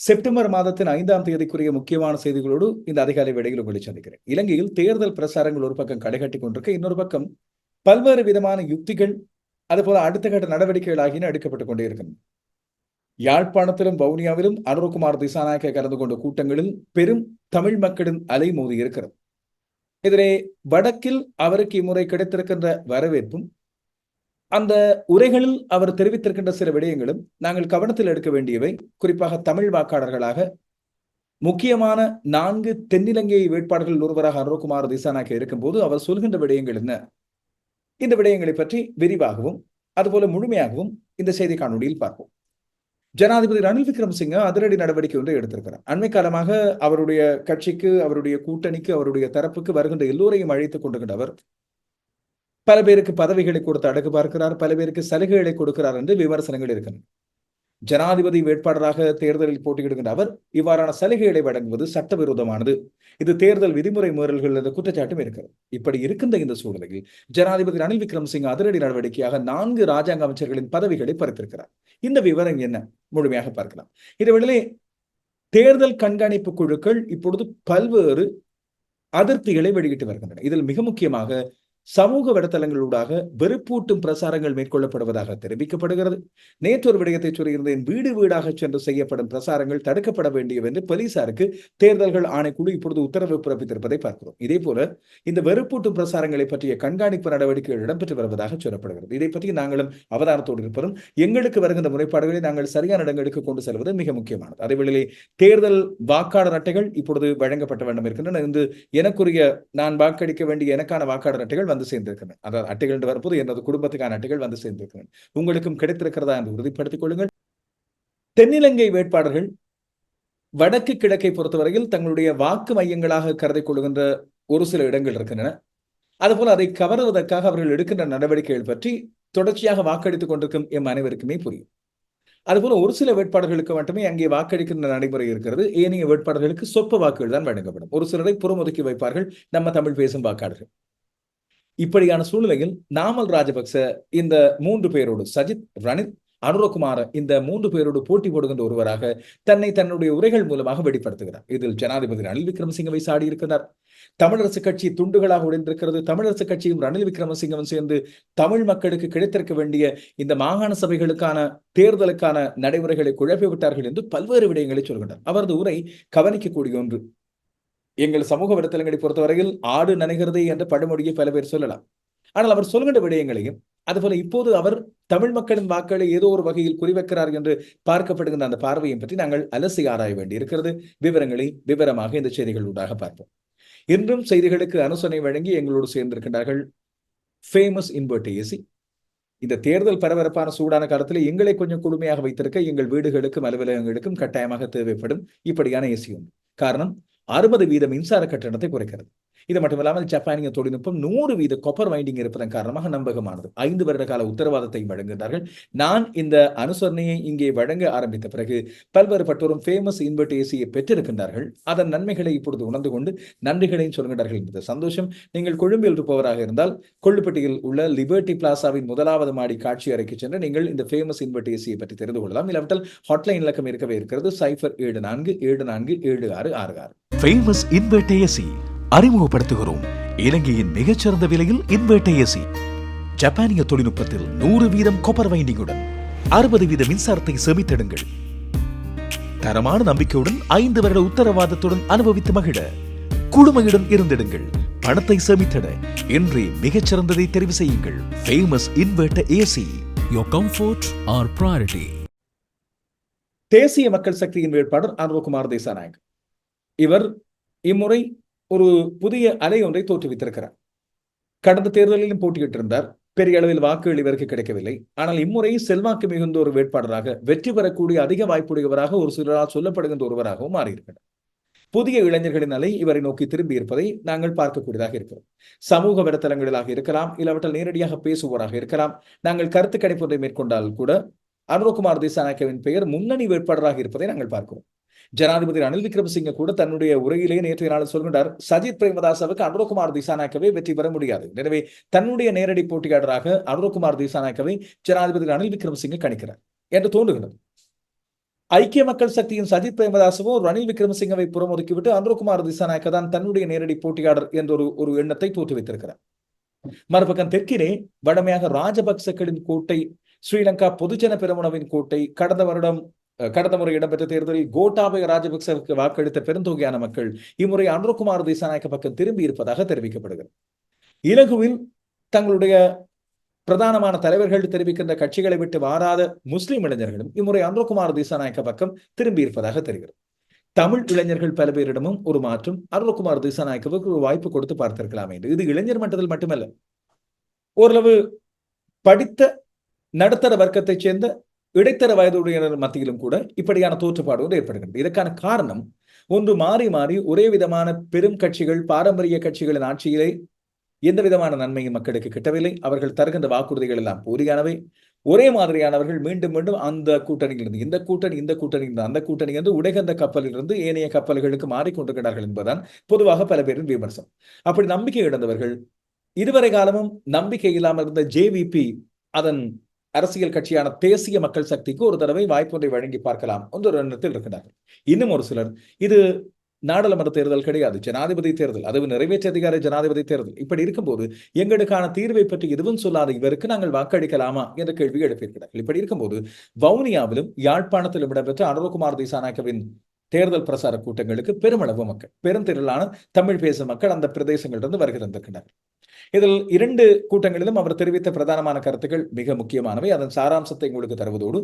September மாதத்தின் ஐந்தாம் தேதிக்குரிய முக்கியமான செய்திகளோடு இந்த அதிகாலை வேடையில் உங்களை சந்திக்கிறேன். இலங்கையில் தேர்தல் பிரசாரங்கள் ஒரு பக்கம் கடைகட்டி கொண்டிருக்க இன்னொரு பக்கம் பல்வேறு விதமான யுக்திகள் அதுபோல அடுத்த கட்ட நடவடிக்கைகள் ஆகியன எடுக்கப்பட்டுக் கொண்டே யாழ்ப்பாணத்திலும் வவுனியாவிலும் அனுரகுமார் திசாநாயக்க கலந்து கொண்ட கூட்டங்களில் பெரும் தமிழ் மக்களின் அலை மோதி இருக்கிறது. இதிலே வடக்கில் அவருக்கு இம்முறை கிடைத்திருக்கின்ற வரவேற்பும் அந்த உரைகளில் அவர் தெரிவித்திருக்கின்ற சில விடயங்களும் நாங்கள் கவனத்தில் எடுக்க வேண்டியவை. குறிப்பாக தமிழ் வாக்காளர்களாக முக்கியமான நான்கு தென்னிலங்கை வேட்பாளர்கள் ஒருவராக அருண்குமார் திசாநாயக்க இருக்கும்போது அவர் சொல்கின்ற விடயங்கள் என்ன? இந்த விடயங்களை பற்றி விரிவாகவும் அதுபோல முழுமையாகவும் இந்த செய்தி காணொலியில் பார்ப்போம். ஜனாதிபதி ரணில் விக்ரமசிங்க அதிரடி நடவடிக்கை ஒன்றை எடுத்திருக்கிறார். அண்மை காலமாக அவருடைய கட்சிக்கு அவருடைய கூட்டணிக்கு அவருடைய தரப்புக்கு வருகின்ற எல்லோரையும் அழைத்துக் கொண்டிருக்கின்றவர் பல பேருக்கு பதவிகளை கொடுத்து அடகு பார்க்கிறார் பல பேருக்கு சலுகைகளை கொடுக்கிறார் என்று விமர்சனங்கள் இருக்கின்றன. ஜனாதிபதி வேட்பாளராக தேர்தலில் போட்டியிடுகின்ற அவர் இவ்வாறான சலுகைகளை வழங்குவது சட்டவிரோதமானது. இது தேர்தல் விதிமுறை மீறல்கள் என்ற குற்றச்சாட்டும் இருக்கிறது. இப்படி இருக்கின்ற இந்த சூழ்நிலையில் ஜனாதிபதி ரணில் விக்ரம்சிங் அதிரடி நடவடிக்கையாக நான்கு ராஜாங்க அமைச்சர்களின் பதவிகளை பறித்திருக்கிறார். இந்த விவரம் என்ன? முழுமையாக பார்க்கலாம். இதேவேளை தேர்தல் கண்காணிப்பு குழுக்கள் இப்பொழுது பல்வேறு அதிருப்திகளை வெளியிட்டு வருகின்றன. இதில் மிக முக்கியமாக சமூக வலைத்தளங்களூடாக வெறுப்பூட்டும் பிரசாரங்கள் மேற்கொள்ளப்படுவதாக தெரிவிக்கப்படுகிறது. நேற்றொரு விடயத்தை சொல்லியிருந்தேன். வீடு வீடாக சென்று செய்யப்படும் பிரசாரங்கள் தடுக்கப்பட வேண்டியவை என்று போலீசாருக்கு தேர்தல்கள் ஆணைக்குழு இப்பொழுது உத்தரவு பிறப்பித்திருப்பதை பார்க்கிறோம். இதே போல இந்த வெறுப்பூட்டும் பிரசாரங்களை பற்றிய கண்காணிப்பு நடவடிக்கைகள் இடம்பெற்று வருவதாக சொல்லப்படுகிறது. இதை பற்றி நாங்களும் அவதானத்தோடு இருப்பதும் எங்களுக்கு வருகின்ற முறைப்பாடுகளை நாங்கள் சரியான இடங்களுக்கு கொண்டு செல்வது மிக முக்கியமானது. அதேவேளையிலே தேர்தல் வாக்காளர் அட்டைகள் இப்பொழுது வழங்கப்பட்ட வேண்டும் இருக்கின்றன. இந்த எனக்குரிய நான் வாக்களிக்க வேண்டிய எனக்கான வாக்காளர் அட்டைகள் வந்து சேர்ந்திருக்கிறேன் அதாவது அட்டைகள் என்று வரும்போது எனது குடும்பத்துக்கான அட்டைகள் வந்து சேர்ந்திருக்கிறேன் உங்களுக்கும் கிடைத்திருக்கிறதா என்று உறுதிப்படுத்திக் கொள்ளுங்கள். தென்னிலங்கை வேட்பாளர்கள் வடக்கு கிழக்கை பொறுத்தவரையில் தங்களுடைய வாக்கு மையங்களாக கருதி கொள்கின்ற ஒரு சில இடங்கள் இருக்கின்றன. அதுபோல் அதை கவருவதற்காக அவர்கள் எடுக்கின்ற நடவடிக்கைகள் பற்றி தொடர்ச்சியாக வாக்களித்துக் கொண்டிருக்கும் எம் அனைவருக்குமே புரியும். அதுபோல ஒரு சில வேட்பாளர்களுக்கு மட்டுமே அங்கே வாக்களிக்கின்ற நடைமுறை இருக்கிறது. ஏனைய வேட்பாளர்களுக்கு சொற்ப வாக்குகள் தான் வழங்கப்படும். ஒரு சிலரை புறமுதுக்கி வைப்பார்கள். நம்ம தமிழ் பேசும் வாக்காளர்கள். இப்படியான சூழ்நிலையில் நாமல் ராஜபக்ச இந்த மூன்று பேரோடு சஜித் ரணித் அனுரகுமார இந்த மூன்று பேரோடு போட்டி போடுகின்ற ஒருவராக தன்னை தன்னுடைய உரைகள் மூலமாக வெளிப்படுத்துகிறார். இதில் ஜனாதிபதி ரணில் விக்ரமசிங்கவை சாடி இருக்கிறார். தமிழரசு கட்சி துண்டுகளாக உடைந்திருக்கிறது. தமிழரசு கட்சியும் ரணில் விக்ரமசிங்கவும் சேர்ந்து தமிழ் மக்களுக்கு கிடைத்திருக்க வேண்டிய இந்த மாகாண சபைகளுக்கான தேர்தலுக்கான நடைமுறைகளை குழப்பி விட்டார்கள் என்று பல்வேறு விடயங்களை சொல்கின்றார் அவரது உரை கவனிக்கக்கூடிய ஒன்று எங்கள் சமூக வலைத்தளங்களை பொறுத்தவரையில் ஆடு நனைகிறதே என்ற பழமொழியை பல பேர் சொல்லலாம். ஆனால் அவர் சொல்கின்ற விடயங்களையும் அதுபோல இப்போது அவர் தமிழ் மக்களின் வாக்களை ஏதோ ஒரு வகையில் குறிவைக்கிறார் என்று பார்க்கப்படுகின்ற அந்த பார்வையை பற்றி நாங்கள் அலசி ஆராய வேண்டி இருக்கிறது விவரங்களை விவரமாக இந்த செய்திகள் ஊடாக பார்ப்போம். இன்றும் செய்திகளுக்கு அனுசரணை வழங்கி எங்களோடு சேர்ந்திருக்கின்றார்கள் ஃபேமஸ் இன்வெர்ட் ஏசி இந்த தேர்தல் பரபரப்பான சூடான காலத்தில் எங்களை கொஞ்சம் கொடுமையாக வைத்திருக்க எங்கள் வீடுகளுக்கும் அலுவலகங்களுக்கும் கட்டாயமாக தேவைப்படும் இப்படியான ஏசி உண்டு. காரணம் அறுபது வீத மின்சார கட்டணத்தை குறைக்கிறது. இது மட்டுமில்லாமல் ஜப்பானிய தொழில்நுட்பம் நூறு வீத கொப்பர் வைண்டிங் இருப்பதன் காரணமாக நம்பகமானது. ஐந்து வருட கால உத்தரவாதத்தை வழங்குகிறார்கள். நான் இந்த அனுசரணையை இங்கே வழங்க ஆரம்பித்த பிறகு பல்வேறு பட்டோரும் ஃபேமஸ் இன்வெர்ட் ஏசியை பெற்றிருக்கின்றார்கள். அதன் நன்மைகளை இப்பொழுது உணர்ந்து கொண்டு நன்றிகளையும் சொல்கின்றார்கள் என்பது சந்தோஷம். நீங்கள் கொழும்பில் இருப்பவராக இருந்தால் கொள்ளுப்பட்டியில் உள்ள லிபர்டி பிளாசாவின் முதலாவது மாடி காட்சி அறைக்கு சென்று நீங்கள் இந்த ஃபேமஸ் இன்வெர்ட் ஏசியை பற்றி தெரிந்து கொள்ளலாம். இல்லாவிட்டால் ஹாட்லைன் இலக்கம் இருக்கவே இருக்கிறது. சைஃபர் ஏழு நான்கு ஏழு நான்கு ஏழு ஆறு ஆறு ஆறு. ஃபேமஸ் இன்வெர்ட் ஏசி அறிமுகப்படுத்துகிறோம். இலங்கையின் மிகச்சிறந்த விலையில் இன்வெர்ட் ஏசி ஜப்பானிய தொழில்நுட்பத்தில் நூறு வீதம் கொப்பர் வைண்டிங்குடன் அறுபது வீத மின்சாரத்தை செமித்திடுங்கள். தரமான நம்பிக்கையுடன் ஐந்து வருட உத்தரவாதத்துடன் அனுபவித்து மகிழ குழுமையுடன் இருந்திடுங்கள். பணத்தை சேமித்திட இன்றே மிகச்சிறந்ததை தெரிவு செய்யுங்கள். Famous invert AC Your comfort, our priority. தேசிய மக்கள் சக்தியின் வேட்பாளர் அனுரகுமார் தேசாநாயக். இவர் இம்முறை ஒரு புதிய அலை ஒன்றை தோற்றுவித்திருக்கிறார். கடந்த தேர்தலிலும் போட்டியிட்டிருந்தார் பெரிய அளவில் வாக்குகள் இவருக்கு கிடைக்கவில்லை. ஆனால் இம்முறை செல்வாக்கு மிகுந்த ஒரு வேட்பாளராக வெற்றி பெறக்கூடிய அதிக வாய்ப்புடையவராக ஒரு சிலரால் சொல்லப்படுகின்ற ஒருவராகவும் மாறியிருக்கிறார். புதிய இளைஞர்களின் அலை இவரை நோக்கி திரும்பி இருப்பதை நாங்கள் பார்க்கக்கூடியதாக இருக்கிறோம். சமூக வலைத்தளங்களிலாக இருக்கலாம் இல்லாவற்றால் நேரடியாக பேசுவோராக இருக்கலாம். நாங்கள் கருத்து கணிப்பு மேற்கொண்டால் கூட அனுரகுமார் திசாநாயக்கவின் பெயர் முன்னணி வேட்பாளராக இருப்பதை நாங்கள் பார்க்கிறோம். ஜனாதிபதி ரணில் விக்ரமசிங்க கூட தன்னுடைய உரையிலே நேற்றைய நாள் சொல்கின்றார் சஜித் பிரேமதாசவுக்கு அனுரகுமார் திசாநாயக்கவே வெற்றி பெற முடியாது. எனவே தன்னுடைய நேரடி போட்டியாளராக அனுரகுமார் திசாநாயக்கவை ஜனாதிபதி ரணில் விக்ரமசிங்க கணிக்கிறார் என்று தோன்றுகிறது. ஐக்கிய மக்கள் சக்தியின் சஜித் பிரேமதாசவோ ரணில் விக்ரமசிங்கவை புறமுதுக்கிவிட்டு அனுரகுமார் திசாநாயக்க தான் தன்னுடைய நேரடி போட்டியாளர் என்ற ஒரு ஒரு எண்ணத்தை தோற்றுவித்திருக்கிறார் மறுபக்கம் தெற்கிலே வடமையாக ராஜபக்சக்களின் கோட்டை ஸ்ரீலங்கா பொதுஜன பெருமுனவின் கோட்டை கடந்த வருடம் கடந்த முறை இடம்பெற்ற தேர்தலில் கோட்டாபய ராஜபக்சவுக்கு வாக்களித்த பெருந்தொகையான மக்கள் இம்முறை அனுரகுமார் திசாநாயக்க பக்கம் திரும்பி இருப்பதாக தெரிவிக்கப்படுகிறது. இலகுவில் தங்களுடைய பிரதானமான தலைவர்கள் தெரிவிக்கின்ற கட்சிகளை விட்டு வாராத முஸ்லிம் இளைஞர்களும் இம்முறை அனுரகுமார் திசாநாயக்க பக்கம் திரும்பி இருப்பதாக தெரிகிறது. தமிழ் இளைஞர்கள் பல பேரிடமும் ஒரு மாற்றம் அருள்குமார் திசாநாயக்கவுக்கு ஒரு வாய்ப்பு கொடுத்து பார்த்திருக்கலாம் என்று. இது இளைஞர் மட்டத்தில் மட்டுமல்ல. ஓரளவு படித்த நடுத்தர வர்க்கத்தைச் சேர்ந்த இடைத்தர வயதுடையினர் மத்தியிலும் கூட இப்படியான தோற்றுப்பாடு ஒன்று ஏற்படுகிறது இதற்கான காரணம் ஒன்று மாறி மாறி ஒரே விதமான பெரும் கட்சிகள் பாரம்பரிய கட்சிகளின் ஆட்சியிலே எந்த விதமான நன்மையும் மக்களுக்கு கிட்டவில்லை. அவர்கள் தருகின்ற வாக்குறுதிகள் எல்லாம் போலியானவை ஒரே மாதிரியானவர்கள் மீண்டும் மீண்டும் அந்த கூட்டணியிலிருந்து இந்த கூட்டணி இந்த கூட்டணியிலிருந்து அந்த கூட்டணி என்று உடைகந்த கப்பலிலிருந்து ஏனைய கப்பல்களுக்கு மாறிக்கொண்டிருக்கிறார்கள் என்பதுதான் பொதுவாக பல பேரின் விமர்சனம். அப்படி நம்பிக்கை இழந்தவர்கள் இதுவரை காலமும் நம்பிக்கை இல்லாமல் இருந்த ஜேவிபி அதன் அரசியல் கட்சியான தேசிய மக்கள் சக்திக்கு ஒரு தடவை வாய்ப்பொன்றை வழங்கி பார்க்கலாம். என்ற ஒரு எண்ணத்தில் இருக்கிறார்கள். இன்னும் ஒரு சிலர் இது நாடாளுமன்ற தேர்தல் கிடையாது. ஜனாதிபதி தேர்தல் அதுவும் நிறைவேற்று அதிகார ஜனாதிபதி தேர்தல். இப்படி இருக்கும்போது எங்களுக்கான தீர்வை பற்றி எதுவும் சொல்லாத இவருக்கு நாங்கள் வாக்களிக்கலாமா? என்ற கேள்வி எழுப்பியிருக்கிறார்கள். இப்படி இருக்கும்போது வவுனியாவிலும் யாழ்ப்பாணத்திலும் இடம்பெற்ற அனுரகுமார் திசாநாயக்கவின் தேர்தல் பிரசார கூட்டங்களுக்கு பெருமளவு மக்கள் பெருந்திரளான தமிழ் பேசும் மக்கள் அந்த பிரதேசங்களிலிருந்து வருகிறந்திருக்கிறார்கள் இதில் இரண்டு கூட்டங்களிலும் அவர் தெரிவித்த பிரதானமான கருத்துக்கள் மிக முக்கியமானவை. அதன் சாராம்சத்தை உங்களுக்கு தருவதோடு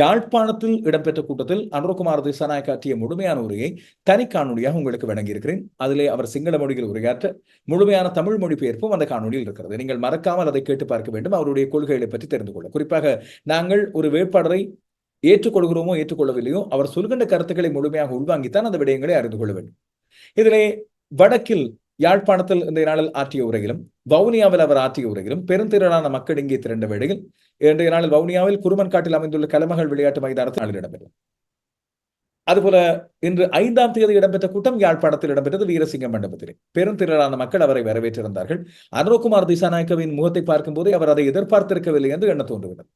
யாழ்ப்பாணத்தில் இடம்பெற்ற கூட்டத்தில் அனுரகுமார் திசாநாயக் ஆற்றிய முழுமையான உரையை தனி காணொலியாக உங்களுக்கு வழங்கியிருக்கிறேன். அதிலே அவர் சிங்கள மொழியில் உரையாற்ற முழுமையான தமிழ் மொழிபெயர்ப்பும் அந்த காணொலியில் இருக்கிறது. நீங்கள் மறக்காமல் அதை கேட்டு பார்க்க வேண்டும். அவருடைய கொள்கைகளை பற்றி தெரிந்து கொள்ள குறிப்பாக நாங்கள் ஒரு வேட்பாளரை ஏற்றுக்கொள்கிறோமோ ஏற்றுக்கொள்ளவில்லையோ அவர் சொல்கின்ற கருத்துக்களை முழுமையாக உள்வாங்கித்தான் அந்த விடயங்களை அறிந்து கொள்ள வேண்டும். இதிலே வடக்கில் யாழ்ப்பாணத்தில் இந்த நாளில் ஆற்றிய உரையிலும் வவுனியாவில் அவர் ஆற்றிய உரையிலும் பெருந்திரளான மக்கள் இங்கே திரண்ட வேளையில் இன்றைய நாளில் வவுனியாவில் குருமன்காட்டில் அமைந்துள்ள கலமகள் விளையாட்டு மைதானத்தில் நாளில் இடம்பெறும் அதுபோல இன்று ஐந்தாம் தேதி இடம்பெற்ற கூட்டம் யாழ்ப்பாணத்தில் இடம்பெற்றது வீரசிங்க மண்டபத்திலே. பெருந்திரளான மக்கள் அவரை வரவேற்றிருந்தார்கள். அனுரகுமார் திசாநாயக்கவின் முகத்தை பார்க்கும் போதே அவர் அதை எதிர்பார்த்திருக்கவில்லை என்று எண்ண தோன்றுகிறது.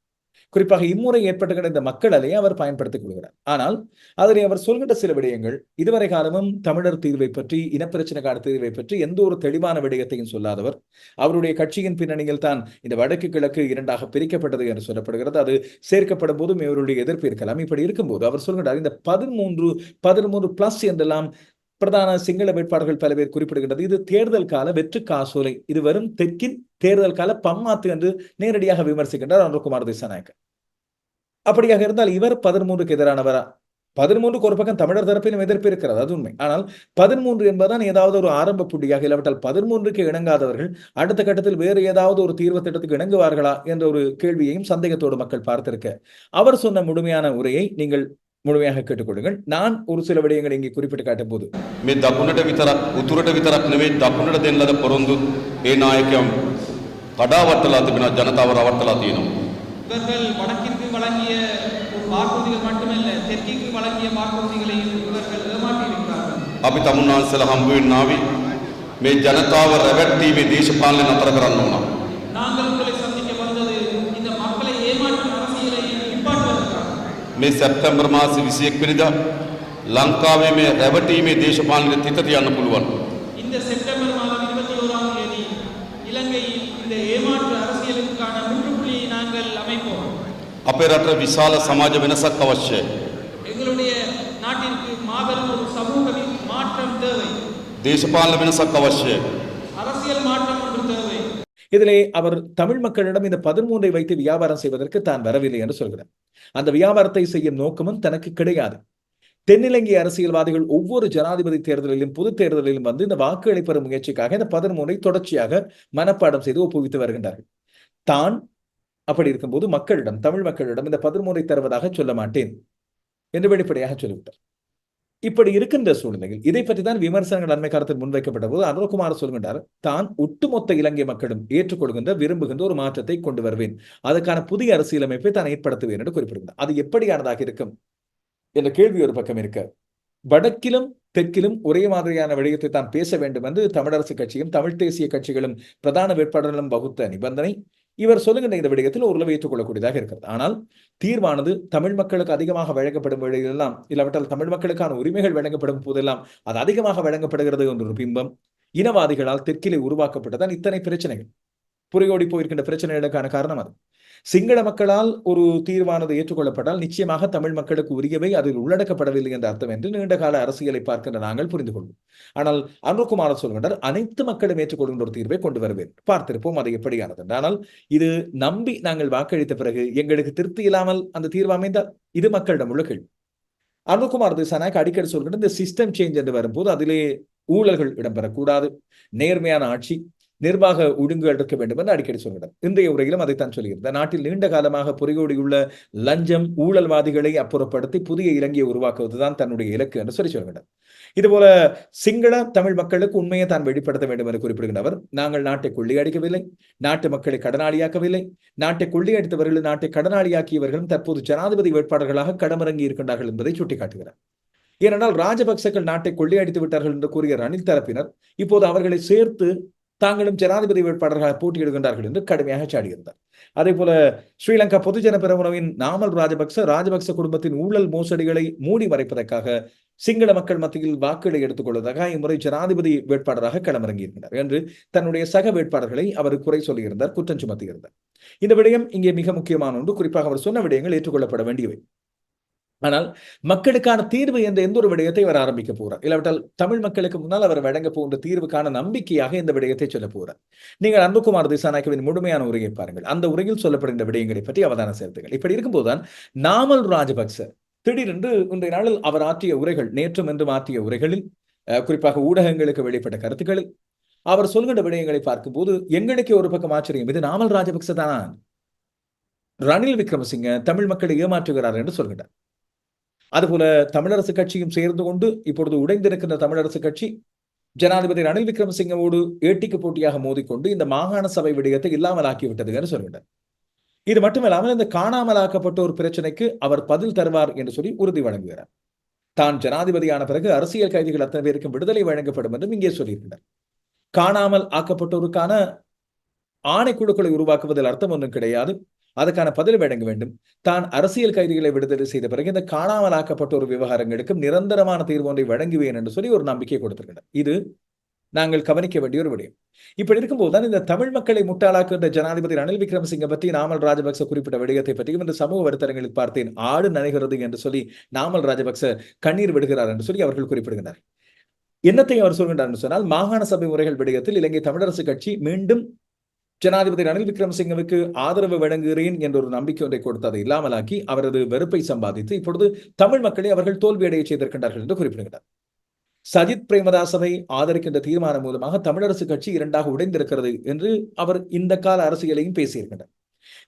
குறிப்பாக இம்முறை ஏற்பட்டுகிற இந்த மக்கள் அலையை அவர் பயன்படுத்திக் கொள்கிறார். ஆனால் அதிலே அவர் சொல்கின்ற சில விடயங்கள் இதுவரை காலமும் தமிழர் தீர்வை பற்றி இனப்பிரச்சனைக்கான தீர்வை பற்றி எந்த ஒரு தெளிவான விடயத்தையும் சொல்லாதவர். அவருடைய கட்சியின் பின்னணியில் தான் இந்த வடக்கு கிழக்கு இரண்டாக பிரிக்கப்பட்டது என்று சொல்லப்படுகிறது. அது சேர்க்கப்படும் போதும் இவருடைய எதிர்ப்பு இருக்கலாம். இப்படி இருக்கும்போது அவர் சொல்கிறார் இந்த பதிமூன்று பதிமூன்று பிளஸ் என்றெல்லாம் பிரதான சிங்கள வேட்பாளர்கள் பல பேர் குறிப்பிடுகின்றது. இது தேர்தல் கால வெற்று காசோலை. இது வரும் தெற்கின் தேர்தல் கால பம்மாத்து என்று நேரடியாக விமர்சிக்கின்றார் அனுகுமார் திசாநாயக்க அப்படியாக இருந்தால் இவர் பதிமூன்றுக்கு எதிரானவரா? பதிமூன்றுக்கு ஒரு பக்கம் தமிழர் தரப்பிலும் எதிர்ப்பு இருக்கிறது அது உண்மை. ஆனால் பதிமூன்று என்பதுதான் ஏதாவது ஒரு ஆரம்ப புள்ளியாக இல்லாவிட்டால் பதிமூன்றுக்கு இணங்காதவர்கள் அடுத்த கட்டத்தில் வேறு ஏதாவது ஒரு தீர்வு திட்டத்துக்கு இணங்குவார்களா என்ற ஒரு கேள்வியையும் சந்தேகத்தோடு மக்கள் பார்த்திருக்க. அவர் சொன்ன முழுமையான உரையை நீங்கள் முழுமையாக கேட்டுக்கொள்ளுங்கள் நான் ஒரு சில விடயங்களை இங்கே குறிப்பிட்டு காட்டும் போது මේ දකුණට විතරක් උතුරට විතරක් නෙවෙයි දකුණට දෙන්න ලද පොරොන්දු ඒ නායකයන් කඩාවට්ටලා තිබෙනවා ජනතාව රවට්ටලා තියෙනවා. இவர்கள் வடக்கிற்கு வழங்கிய வாக்குறுதிகள் மட்டுமல்ல தெற்கிற்கு வழங்கிய வாக்குறுதிகளையும் இவர்கள் ஏமாற்றியிருக்கிறார்கள் අපි තමුන්නාන්සල හම්බුවෙන් ආවි මේ ජනතාව රැවැට්ටීමේ දේශපාලනය නතර කරන්න ඕන. நாங்கள் உங்களை මේ සැප්තැම්බර් මාසේ 21 වෙනිදා ලංකාවේ මේ රැවටීමේ දේශපාලනය තිත තියන්න පුළුවන්. இந்த செப்டம்பர் மாதம் இருபத்தி ஓராம் தேதி இலங்கையில் இந்த ஏமாற்று அரசியலுக்கான முற்றுப்புள்ளியை நாங்கள் அமைப்போம் අපේ රට විශාල සමාජ වෙනසක් අවශ්‍යයි. எங்களுடைய நாட்டிற்கு மாபெரும் ஒரு சமூக வி- மாற்றம் தேவை දේශපාලන වෙනසක් අවශ්‍යයි. இதிலே அவர் தமிழ் மக்களிடம் இந்த பதிமூன்றை வைத்து வியாபாரம் செய்வதற்கு தான் வரவில்லை என்று சொல்கிறார். அந்த வியாபாரத்தை செய்யும் நோக்கமும் தனக்கு கிடையாது. தென்னிலங்கை அரசியல்வாதிகள் ஒவ்வொரு ஜனாதிபதி தேர்தலிலும் பொது தேர்தலிலும் வந்து இந்த வாக்குகளை பெறும் முயற்சிக்காக இந்த பதிமூன்றை தொடர்ச்சியாக மனப்பாடம் செய்து ஒப்புவித்து வருகின்றார்கள். தான் அப்படி இருக்கும்போது மக்களிடம் தமிழ் மக்களிடம் இந்த பதிமூன்றை தருவதாக சொல்ல மாட்டேன் என்று வெளிப்படையாக சொல்லிவிட்டார். இப்படி இருக்கின்ற சூழ்நிலையில் இதை பற்றி தான் விமர்சனங்கள் அண்மை காலத்தில் முன்வைக்கப்பட்ட போது அனுரகுமார் சொல்கின்றார் தான் ஒட்டுமொத்த இலங்கை மக்களும் ஏற்றுக்கொள்கின்ற விரும்புகின்ற ஒரு மாற்றத்தை கொண்டு வருவேன். அதற்கான புதிய அரசியலமைப்பை தான் ஏற்படுத்துவேன் என்று குறிப்பிடுகிறார் அது எப்படியானதாக இருக்கும் என்ற கேள்வி ஒரு பக்கம் இருக்க வடக்கிலும் தெற்கிலும் ஒரே மாதிரியான விடயத்தை தான் பேச வேண்டும் என்று தமிழரசு கட்சியும் தமிழ் தேசிய கட்சிகளும் பிரதான வேட்பாளர்களும் வகுத்த நிபந்தனை இவர் சொல்லுகின்ற இந்த விடயத்தில் ஓரளவு ஏற்றுக்கொள்ளக்கூடியதாக இருக்கிறது. ஆனால் தீர்வானது தமிழ் மக்களுக்கு அதிகமாக வழங்கப்படும் வேளையிலெல்லாம் இல்லாவிட்டால் தமிழ் மக்களுக்கான உரிமைகள் வழங்கப்படும் போதெல்லாம் அது அதிகமாக வழங்கப்படுகிறது என்ற ஒரு பிம்பம் இனவாதிகளால் தெற்கிலே உருவாக்கப்பட்டதான் இத்தனை பிரச்சனைகள். புரியோடி போயிருக்கின்ற பிரச்சனைகளுக்கான காரணம் அது. சிங்கள மக்களால் ஒரு தீர்வானது ஏற்றுக்கொள்ளப்பட்டால் நிச்சயமாக தமிழ் மக்களுக்கு உரியவை அதில் உள்ளடக்கப்படவில்லை என்ற அர்த்தம் என்று நீண்ட கால அரசியலை பார்க்கின்ற நாங்கள் புரிந்து கொள்வோம். ஆனால் அனுகுமார சொல்கின்றார் அனைத்து மக்களும் ஏற்றுக்கொள்கின்ற ஒரு தீர்வை கொண்டு வருவேன் பார்த்திருப்போம் அது எப்படியானது ஆனால் இது நம்பி நாங்கள் வாக்களித்த பிறகு எங்களுக்கு திருப்தி இல்லாமல் அந்த தீர்வு அமைந்தால்? இது மக்களிடம் உள்ள கேள்வி. அனுகுமார் திசானாக் அடிக்கடி சொல்கின்ற இந்த சிஸ்டம் சேஞ்ச் என்று வரும்போது அதிலே ஊழல்கள் இடம்பெறக்கூடாது. நேர்மையான ஆட்சி நிர்வாக ஒழுங்குகள் இருக்க வேண்டும் என்று அடிக்கடி சொல்கிறார். இன்றைய உரையிலும் அதைத்தான் சொல்கிறது நாட்டில் நீண்ட காலமாக பொறிகோடியுள்ள லஞ்சம் ஊழல்வாதிகளை அப்புறப்படுத்தி புதிய இலங்கையை உருவாக்குவதுதான் தன்னுடைய இலக்கு என்று சொல்லி சொல்கிறார். இதுபோல சிங்கள தமிழ் மக்களுக்கு உண்மையை தான் வெளிப்படுத்த வேண்டும் என்று குறிப்பிடுகின்றவர். நாங்கள் நாட்டை கொள்ளையடிக்கவில்லை நாட்டு மக்களை கடனாளியாக்கவில்லை நாட்டை கொள்ளையடித்தவர்கள் நாட்டை கடனாளியாக்கியவர்களும் தற்போது ஜனாதிபதி வேட்பாளர்களாக களமிறங்கி இருக்கின்றார்கள் என்பதை சுட்டிக்காட்டுகிறார். ஏனென்றால் ராஜபக்சக்கள் நாட்டை கொள்ளையடித்து விட்டார்கள் என்று கூறிய ரணில் தரப்பினர் இப்போது அவர்களை சேர்த்து தாங்களும் ஜனாதிபதி வேட்பாளர்களாக போட்டியிடுகின்றார்கள் என்று கடுமையாக சாடியிருந்தார். அதே போல ஸ்ரீலங்கா பொதுஜன பெரமுனவின் நாமல் ராஜபக்ச ராஜபக்ச குடும்பத்தின் ஊழல் மோசடிகளை மூடி மறைப்பதற்காக சிங்கள மக்கள் மத்தியில் வாக்குகளை எடுத்துக்கொள்வதாக இம்முறை ஜனாதிபதி வேட்பாளராக களமிறங்கியிருக்கிறார் என்று தன்னுடைய சக வேட்பாளர்களை அவர் குறை சொல்லியிருந்தார் குற்றம் சுமத்தியிருந்தார். இந்த விடயம் இங்கே மிக முக்கியமான ஒன்று. குறிப்பாக அவர் சொன்ன விடயங்கள் ஏற்றுக்கொள்ளப்பட வேண்டியவை. ஆனால் மக்களுக்கான தீர்வு என்ற எந்த ஒரு விடயத்தை அவர் ஆரம்பிக்க போறார்? இல்லாவிட்டால் தமிழ் மக்களுக்கு முன்னால் அவர் வழங்க போகின்ற தீர்வுக்கான நம்பிக்கையாக இந்த விடயத்தை சொல்ல போறார். நீங்கள் அன்புக்குமார் திசாநாயக்கவின் முழுமையான உரையை பாருங்கள். அந்த உரையில் சொல்லப்படுகின்ற விடயங்களை பற்றி அவதானம் சேர்த்துகள். இப்படி இருக்கும்போதுதான் நாமல் ராஜபக்ச திடீரென்று இன்றைய நாளில் அவர் ஆற்றிய உரைகள் நேற்றும் என்றும் ஆற்றிய உரைகளில் அஹ், குறிப்பாக ஊடகங்களுக்கு வெளிப்பட்ட கருத்துக்களில் அவர் சொல்கின்ற விடயங்களை பார்க்கும்போது எங்களுக்கே ஒரு பக்கம் ஆச்சரியம். இது நாமல் ராஜபக்ச தான்? ரணில் விக்ரமசிங்க தமிழ் மக்களை ஏமாற்றுகிறார் என்று சொல்கிறார் அதுபோல தமிழரசு கட்சியும் சேர்ந்து கொண்டு இப்பொழுது உடைந்திருக்கின்ற தமிழரசு கட்சி ஜனாதிபதி ரணில் விக்ரமசிங்கவோடு ஏட்டிக்கு போட்டியாக மோதிக்கொண்டு இந்த மாகாண சபை விடயத்தை இல்லாமல் ஆக்கிவிட்டது என்று சொல்கின்றார் இது மட்டுமல்லாமல் இந்த காணாமலாக்கப்பட்ட ஒரு பிரச்சனைக்கு அவர் பதில் தருவார் என்று சொல்லி உறுதி வழங்குகிறார். தான் ஜனாதிபதியான பிறகு அரசியல் கைதிகள் அத்தனை பேருக்கும் விடுதலை வழங்கப்படும் என்றும் இங்கே சொல்லியிருக்கிறார். காணாமல் ஆக்கப்பட்டோருக்கான ஆணைக்குழுக்களை உருவாக்குவதில் அர்த்தம் ஒன்றும் கிடையாது. அதுக்கான பதில் வழங்க வேண்டும். தான் அரசியல் கைதிகளை விடுதலை செய்த பிறகு இந்த காணாமல் ஆக்கப்பட்ட ஒரு விவகாரங்களுக்கும் நிரந்தரமான தீர்வு ஒன்றை வழங்குவேன் என்று சொல்லி ஒரு நம்பிக்கை கொடுத்திருக்கிறார் இது நாங்கள் கவனிக்க வேண்டிய ஒரு விடயம். இப்படி இருக்கும்போது தான் இந்த தமிழ் மக்களை முட்டாளாக்குகின்ற ஜனாதிபதி ரணில் விக்ரமசிங்க பற்றி நாமல் ராஜபக்ச குறிப்பிட்ட விடயத்தை பற்றியும் இந்த சமூக வலைத்தளங்களில் பார்த்தேன். ஆடு நனைகிறது என்று சொல்லி நாமல் ராஜபக்ச கண்ணீர் விடுகிறார் என்று சொல்லி அவர்கள் குறிப்பிடுகிறார் என்னத்தை அவர் சொல்கின்றார் என்று சொன்னால் மாகாண சபை முறைகள் விடயத்தில் இலங்கை தமிழரசு கட்சி மீண்டும் ஜனாதிபதி ரணில் விக்ரமசிங்கவுக்கு ஆதரவு வழங்குகிறேன் என்ற ஒரு நம்பிக்கை ஒன்றை கொடுத்து அதை இல்லாமலாக்கி அவரது வெறுப்பை சம்பாதித்து இப்பொழுது தமிழ் மக்களை அவர்கள் தோல்வியடைய செய்திருக்கின்றார்கள் என்று குறிப்பிடுகிறார். சஜித் பிரேமதாசவை ஆதரிக்கின்ற தீர்மானம் மூலமாக தமிழரசு கட்சி இரண்டாக உடைந்திருக்கிறது என்று அவர் இந்த கால அரசியலையும் பேசியிருக்கின்றார்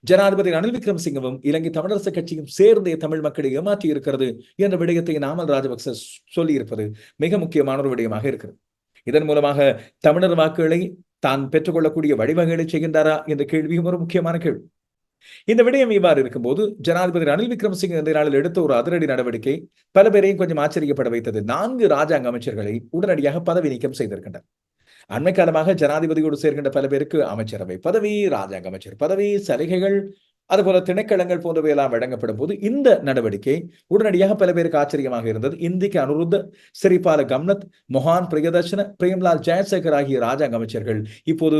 ஜனாதிபதி ரணில் விக்ரமசிங்கவும் இலங்கை தமிழரசு கட்சியும் சேர்ந்தே தமிழ் மக்களை ஏமாற்றி இருக்கிறது என்ற விடயத்தை நாமல் ராஜபக்ச சொல்லியிருப்பது மிக முக்கியமான ஒரு விடயமாக இருக்கிறது. இதன் மூலமாக தமிழர் வாக்குகளை தான் பெற்றுக்கொள்ளக்கூடிய வழிவகைகளை செய்கின்றாரா என்ற கேள்வியும் ஒரு முக்கியமான கேள்வி. இந்த விடயம் இவ்வாறு இருக்கும்போது ஜனாதிபதி ரணில் விக்ரமசிங்க இந்த நாளில் எடுத்த ஒரு அதிரடி நடவடிக்கை பல பேரையும் கொஞ்சம் ஆச்சரியப்பட வைத்தது. நான்கு ராஜாங்க அமைச்சர்களை உடனடியாக பதவி நீக்கம் செய்திருக்கின்றனர் அண்மை காலமாக ஜனாதிபதியோடு சேர்கின்ற பல பேருக்கு அமைச்சரவை பதவி ராஜாங்க அமைச்சர் பதவி சலுகைகள் அதுபோல திணைக்களங்கள் போன்றவை எல்லாம் வழங்கப்படும் போது இந்த நடவடிக்கை உடனடியாக பல பேருக்கு ஆச்சரியமாக இருந்தது. இந்திக்கு அனுருத்த சிறிபால கம்னத் மொஹான் பிரியதர்ஷன பிரேம்லால் ஜெயசேகர் ஆகிய ராஜாங்க அமைச்சர்கள் இப்போது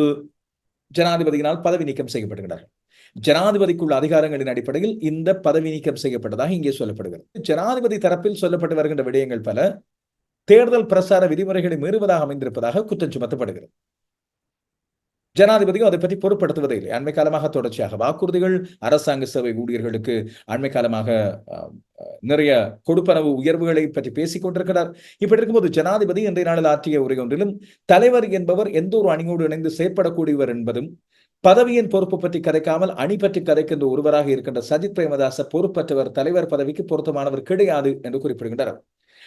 ஜனாதிபதியினால் பதவி நீக்கம் செய்யப்படுகிறார்கள். ஜனாதிபதிக்குள்ள அதிகாரங்களின் அடிப்படையில் இந்த பதவி நீக்கம் செய்யப்பட்டதாக இங்கே சொல்லப்படுகிறது. ஜனாதிபதி தரப்பில் சொல்லப்பட்டு வருகின்ற விடயங்கள் பல. தேர்தல் பிரசார விதிமுறைகளை மீறுவதாக அமைந்திருப்பதாக குற்றம் சுமத்தப்படுகிறது. ஜனாதிபதியும் அதை பற்றி பொருட்படுத்துவதே இல்லை. அண்மை காலமாக தொடர்ச்சியாக வாக்குறுதிகள் அரசாங்க சேவை ஊழியர்களுக்கு அண்மை காலமாக நிறைய கொடுப்பனவு உயர்வுகளை பற்றி பேசிக் கொண்டிருக்கிறார். இப்படி இருக்கும்போது ஜனாதிபதி இன்றைய நாளில் ஆற்றிய உரை ஒன்றிலும் தலைவர் என்பவர் எந்த ஒரு அணியோடு இணைந்து செயற்படக்கூடியவர் என்பதும் பதவியின் பொறுப்பு பற்றி கதைக்காமல் அணி பற்றி கதைக்கின்ற ஒருவராக இருக்கின்ற சஜித் பிரேமதாச பொறுப்பற்றவர் தலைவர் பதவிக்கு பொருத்தமானவர் கிடையாது என்று குறிப்பிடுகின்றார்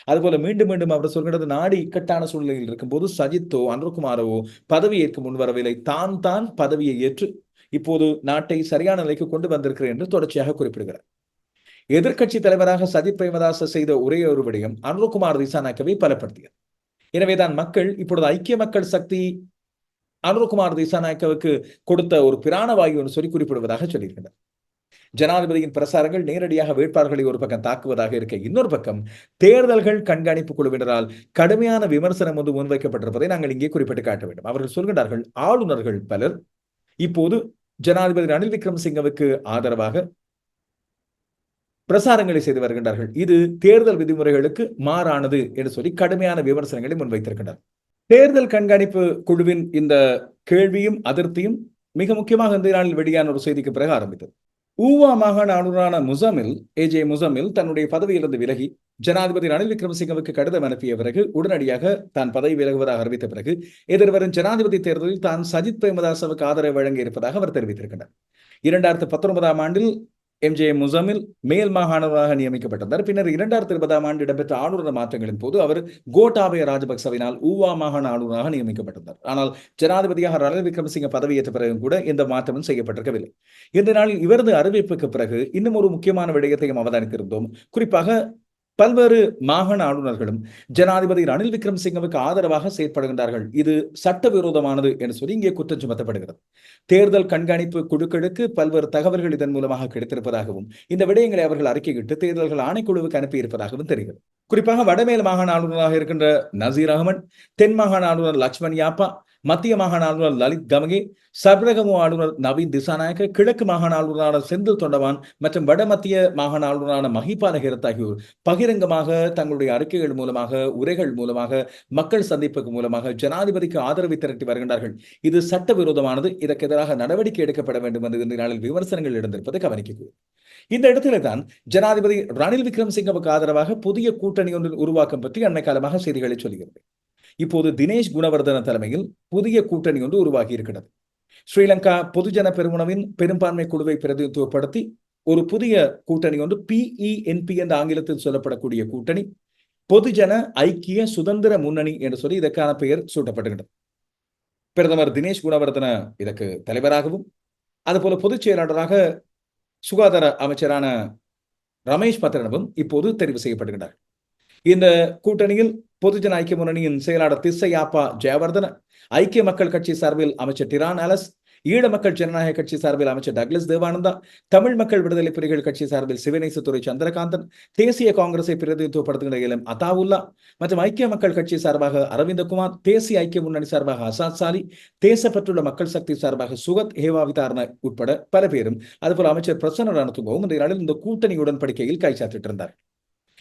அதுபோல மீண்டும் மீண்டும் அவர் சொல்கிறது நாடு இக்கட்டான சூழ்நிலையில் இருக்கும்போது சஜித்தோ அனுர்குமாரவோ பதவி ஏற்க முன்வரவில்லை தான் தான் பதவியை ஏற்று இப்போது நாட்டை சரியான நிலைக்கு கொண்டு வந்திருக்கிறேன் என்று தொடர்ச்சியாக குறிப்பிடுகிறார். எதிர்க்கட்சி தலைவராக சஜித் பிரேமதாச செய்த ஒரே ஒரு விடயம் அனுர்குமார் திசாநாயக்கவை பலப்படுத்தியது. எனவேதான் மக்கள் இப்பொழுது ஐக்கிய மக்கள் சக்தி அனுரகுமார் திசாநாயக்கவுக்கு கொடுத்த ஒரு பிராணவாயு என்று சொல்லி குறிப்பிடுவதாக சொல்லியிருக்கிறார் ஜனாதிபதியின் பிரசாரங்கள் நேரடியாக வேட்பாளர்களை ஒரு பக்கம் தாக்குவதாக இருக்க இன்னொரு பக்கம் தேர்தல்கள் கண்காணிப்பு குழுவினரால் கடுமையான விமர்சனம் வந்து முன்வைக்கப்பட்டிருப்பதை நாங்கள் இங்கே குறிப்பிட்டு காட்ட வேண்டும். அவர்கள் சொல்கிறார்கள் ஆளுநர்கள் பலர் இப்போது ஜனாதிபதி ரணில் விக்ரமசிங்கவுக்கு ஆதரவாக பிரசாரங்களை செய்து வருகின்றார்கள். இது தேர்தல் விதிமுறைகளுக்கு மாறானது என்று சொல்லி கடுமையான விமர்சனங்களை முன்வைத்திருக்கின்றனர். தேர்தல் கண்காணிப்பு குழுவின் இந்த கேள்வியும் அதிருப்தியும் மிக முக்கியமாக இந்த நாளில் வெளியான ஒரு செய்திக்கு பிறகு ஆரம்பித்தது. ஊவா மாகாண ஆளுநரான முசமில் ஏஜே முசமில் தன்னுடைய பதவியிலிருந்து விலகி ஜனாதிபதி ரணில் விக்ரமசிங்கவுக்கு கடிதம் அனுப்பிய பிறகு உடனடியாக தான் பதவி விலகுவதாக அறிவித்த பிறகு எதிர்வரும் ஜனாதிபதி தேர்தலில் தான் சஜித் பிரேமதாசவுக்கு ஆதரவு வழங்கி இருப்பதாக அவர் தெரிவித்திருக்கிறார் இரண்டாயிரத்து பத்தொன்பதாம் ஆண்டில் எம் ஜே முசமில் மேல் மாகாணவராக நியமிக்கப்பட்டிருந்தார். பின்னர் இரண்டாயிரத்தி இருபதாம் ஆண்டு இடம்பெற்ற ஆளுநர் மாற்றங்களின் போது அவர் கோட்டாபய ராஜபக்சவினால் ஊவா மாகாண ஆளுநராக நியமிக்கப்பட்டிருந்தார். ஆனால் ஜனாதிபதியாக ரணில் விக்ரமசிங்க பதவியேற்ற பிறகும் கூட எந்த மாற்றமும் செய்யப்பட்டிருக்கவில்லை. இந்த நாளில் இவரது அறிவிப்புக்கு பிறகு இன்னும் ஒரு முக்கியமான விடயத்தையும் அவதானித்திருந்தோம். குறிப்பாக பல்வேறு மாகாண ஆளுநர்களும் ஜனாதிபதி ரணில் விக்ரமசிங்கவுக்கு ஆதரவாக செயற்படுகின்றார்கள். இது சட்டவிரோதமானது என்று சொல்லி இங்கே குற்றம் சுமத்தப்படுகிறது. தேர்தல் கண்காணிப்பு குழுக்களுக்கு பல்வேறு தகவல்கள் இதன் மூலமாக கிடைத்திருப்பதாகவும் இந்த விடயங்களை அவர்கள் அறிக்கையிட்டு தேர்தல்கள் ஆணைக்குழுவுக்கு அனுப்பியிருப்பதாகவும் தெரிகிறது. குறிப்பாக வடமேல் மாகாண ஆளுநராக இருக்கின்ற நசீர் அகமன் தென் மாகாண ஆளுநர் லட்சுமண் யாப்பா மத்திய மாகாண ஆளுநர் லலித் கமகே சப்ரகமு ஆளுநர் நவீன் திசாநாயக்க கிழக்கு மாகாண ஆளுநரான செந்தில் தொண்டவான் மற்றும் வட மத்திய மாகாண ஆளுநரான மஹிபால ஹெரத் ஆகியோர் பகிரங்கமாக தங்களுடைய அறிக்கைகள் மூலமாக உரைகள் மூலமாக மக்கள் சந்திப்புக்கு மூலமாக ஜனாதிபதிக்கு ஆதரவை திரட்டி வருகின்றார்கள். இது சட்டவிரோதமானது. இதற்கு எதிராக நடவடிக்கை எடுக்கப்பட வேண்டும் என்று இந்த நாளில் விமர்சனங்கள் எழுந்திருப்பதை கவனிக்கக்கூடும். இந்த இடத்திலே தான் ஜனாதிபதி ரணில் விக்ரமசிங்கவுக்கு ஆதரவாக புதிய கூட்டணி ஒன்றின் உருவாக்கம் பற்றி அண்மை காலமாக செய்திகளை சொல்கிறது இப்போது தினேஷ் குணவர்தன தலைமையில் புதிய கூட்டணி ஒன்று உருவாகி இருக்கிறது. ஸ்ரீலங்கா பொதுஜன பெருமுனவின் பெரும்பான்மை குழுவை பிரதிநிதித்துவப்படுத்தி ஒரு புதிய கூட்டணி ஒன்று பிஇஎன்பி என்ற ஆங்கிலத்தில் சொல்லப்படக்கூடிய கூட்டணி பொதுஜன ஐக்கிய சுதந்திர முன்னணி என்று சொல்லி இதற்கான பெயர் சூட்டப்படுகிறது பிரதமர் தினேஷ் குணவர்தன இதற்கு தலைவராகவும் அதுபோல பொதுச் செயலாளராக சுகாதார அமைச்சரான ரமேஷ் பத்ரனவும் இப்போது தெரிவு செய்யப்படுகின்றார். இந்த கூட்டணியில் பொதுஜன ஐக்கிய முன்னணியின் செயலாளர் திசையாப்பா ஜெயவர்தன ஐக்கிய மக்கள் கட்சி சார்பில் அமைச்சர் டிரான் அலஸ் ஈழ மக்கள் ஜனநாயக கட்சி சார்பில் அமைச்சர் டக்ளஸ் தேவானந்தா தமிழ் மக்கள் விடுதலை புலிகள் கட்சி சார்பில் சிவநேசத்துறை சந்திரகாந்தன் தேசிய காங்கிரஸை பிரதிநிதித்துவப்படுத்துகிற இளம் அதாவுல்லா மற்றும் ஐக்கிய மக்கள் கட்சி சார்பாக அரவிந்தகுமார் தேசிய ஐக்கிய முன்னணி சார்பாக அசாத் சாலி தேசப்பற்றுள்ள மக்கள் சக்தி சார்பாக சுகத் ஹேவாவிதாரண உட்பட பல பேரும் அதுபோல அமைச்சர் பிரசன்ன ரணத்துகவும் இந்த நாளில் இந்த கூட்டணி உடன்படிக்கையில் கைச்சாத்திட்டிருந்தார்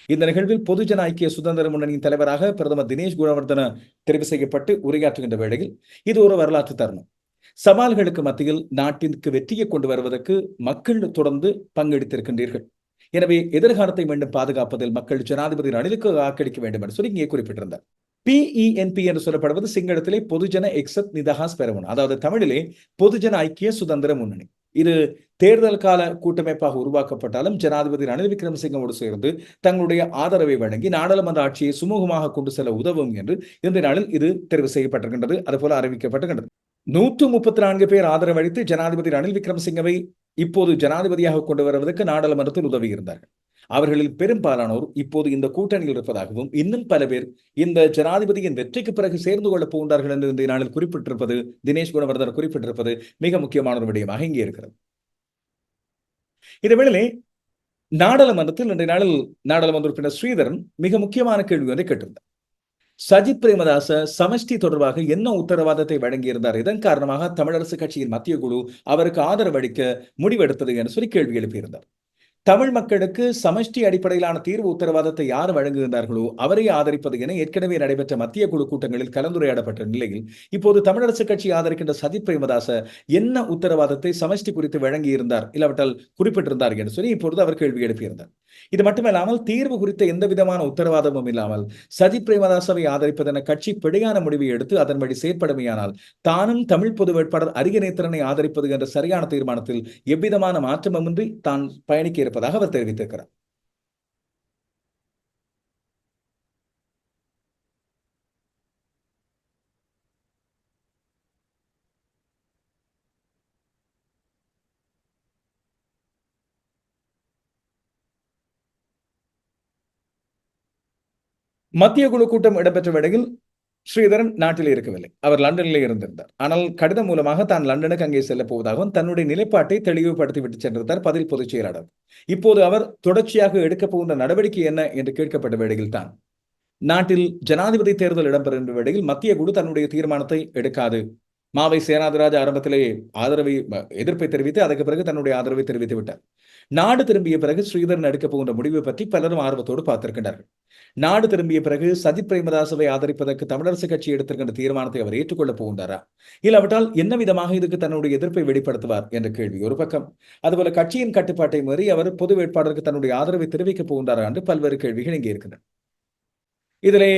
இந்த நிகழ்வில் பொதுஜன ஐக்கிய சுதந்திர முன்னணியின் தலைவராக பிரதமர் தினேஷ் குணவர்தன தெரிவு செய்யப்பட்டு உரையாற்றுகின்ற வேளையில் இது ஒரு வரலாற்று தருணம். சவால்களுக்கு மத்தியில் நாட்டிற்கு வெற்றியை கொண்டு வருவதற்கு மக்கள் தொடர்ந்து பங்கெடுத்திருக்கின்றீர்கள். எனவே எதிர்காலத்தை மீண்டும் பாதுகாப்பதில் மக்கள் ஜனாதிபதி ரணிலுக்கு வாக்களிக்க வேண்டும் என்று சொல்லி இங்கே குறிப்பிட்டிருந்தார். பிஇஎன்பி என்று சொல்லப்படுவது சிங்களத்திலே பொதுஜன எக்ஸத் நிதஹாஸ் பெறவன் அதாவது தமிழிலே பொதுஜன ஐக்கிய சுதந்திர முன்னணி. இது தேர்தல் கால கூட்டமைப்பாக உருவாக்கப்பட்டாலும் ஜனாதிபதி ரணில் விக்ரமசிங்கோடு சேர்ந்து தங்களுடைய ஆதரவை வழங்கி நாடாளுமன்ற ஆட்சியை சுமூகமாக கொண்டு செல்ல உதவும் என்று இந்த நாளில் இது தெரிவு செய்யப்பட்டிருக்கின்றது. அதுபோல அறிவிக்கப்பட்டிருக்கின்றது. நூற்று முப்பத்தி நான்கு பேர் ஆதரவு அளித்து ஜனாதிபதி ரணில் விக்ரமசிங்கவை இப்போது ஜனாதிபதியாக கொண்டு வருவதற்கு நாடாளுமன்றத்தில் உதவி இருந்தார்கள் அவர்களில் பெரும்பாலானோர் இப்போது இந்த கூட்டணியில் இருப்பதாகவும் இன்னும் பல பேர் இந்த ஜனாதிபதியின் வெற்றிக்கு பிறகு சேர்ந்து கொள்ளப் போகின்றார்கள் என்று இந்த நாளில் குறிப்பிட்டிருப்பது தினேஷ் குணவர்தனர் குறிப்பிட்டிருப்பது மிக முக்கியமான ஒரு விடயமாக இங்கே இருக்கிறது. இதேவேளை நாடாளுமன்றத்தில் இன்றைய நாளில் நாடாளுமன்ற உறுப்பினர் ஸ்ரீதரன் மிக முக்கியமான கேள்வி ஒன்றை கேட்டிருந்தார். சஜித் பிரேமதாச சமஷ்டி தொடர்பாக என்ன உத்தரவாதத்தை வழங்கியிருந்தார்? இதன் காரணமாக தமிழரசு கட்சியின் மத்திய குழு அவருக்கு ஆதரவு அளிக்க முடிவெடுத்தது என்று சொல்லி கேள்வி எழுப்பியிருந்தார். தமிழ் மக்களுக்கு சமஷ்டி அடிப்படையிலான தீர்வு உத்தரவாதத்தை யார் வழங்குகின்றார்களோ அவரை ஆதரிப்பது என ஏற்கனவே நடைபெற்ற மத்திய குழு கூட்டங்களில் கலந்துரையாடப்பட்ட நிலையில் இப்போது தமிழரசு கட்சி ஆதரிக்கின்ற சஜித் பிரேமதாச என்ன உத்தரவாதத்தை சமஷ்டி குறித்து வழங்கியிருந்தார் இல்லாவிட்டால் குறிப்பிட்டிருந்தார் என்று சொல்லி இப்பொழுது அவர் கேள்வி எழுப்பியிருந்தார். இது மட்டுமல்லாமல் தீர்வு குறித்த எந்த விதமான உத்தரவாதமும் இல்லாமல் சஜித் பிரேமதாசவை ஆதரிப்பதென கட்சி பிழையான முடிவை எடுத்து அதன்படி செயற்படுமையானால் தானும் தமிழ் பொது வேட்பாளர் அரியநேத்திரனை ஆதரிப்பது என்ற சரியான தீர்மானத்தில் எவ்விதமான மாற்றமுமின்றி தான் பயணிக்க இருப்பதாக அவர் தெரிவித்திருக்கிறார். மத்திய குழு கூட்டம் இடம்பெற்ற வேளையில் ஸ்ரீதரன் நாட்டில் இருக்கவில்லை. அவர் லண்டனிலே இருந்திருந்தார். ஆனால் கடிதம் மூலமாக தான் லண்டனுக்கு அங்கே செல்ல போவதாகவும் தன்னுடைய நிலைப்பாட்டை தெளிவுபடுத்தி விட்டு சென்றிருந்தார் பதில் பொதுச் செயலாளர். இப்போது அவர் தொடர்ச்சியாக எடுக்கப் போகின்ற நடவடிக்கை என்ன என்று கேட்கப்பட்ட வேளையில் தான் நாட்டில் ஜனாதிபதி தேர்தல் இடம்பெறுகின்ற வேளையில் மத்திய குழு தன்னுடைய தீர்மானத்தை எடுக்காது. மாவை சேனாதிராஜ ஆரம்பத்திலே ஆதரவை எதிர்ப்பை தெரிவித்து அதற்கு பிறகு தன்னுடைய ஆதரவை தெரிவித்து விட்டார் நாடு திரும்பிய பிறகு ஸ்ரீதரன் எடுக்கப் போகின்ற முடிவு பற்றி பலரும் ஆர்வத்தோடு பார்த்திருக்கின்றார்கள். நாடு திரும்பிய பிறகு சஜித் பிரேமதாசவை ஆதரிப்பதற்கு தமிழரசு கட்சி எடுத்திருக்கின்ற தீர்மானத்தை அவர் ஏற்றுக்கொள்ளப் போகின்றாரா? இல்லாவிட்டால் என்ன விதமாக இதுக்கு தன்னுடைய எதிர்ப்பை வெளிப்படுத்துவார் என்ற கேள்வி ஒரு பக்கம். அதுபோல கட்சியின் கட்டுப்பாட்டை மீறி அவர் பொது வேட்பாளருக்கு தன்னுடைய ஆதரவை தெரிவிக்கப் போகின்றாரா என்று பல்வேறு கேள்விகள் இங்கே இருக்கின்றன. இதிலே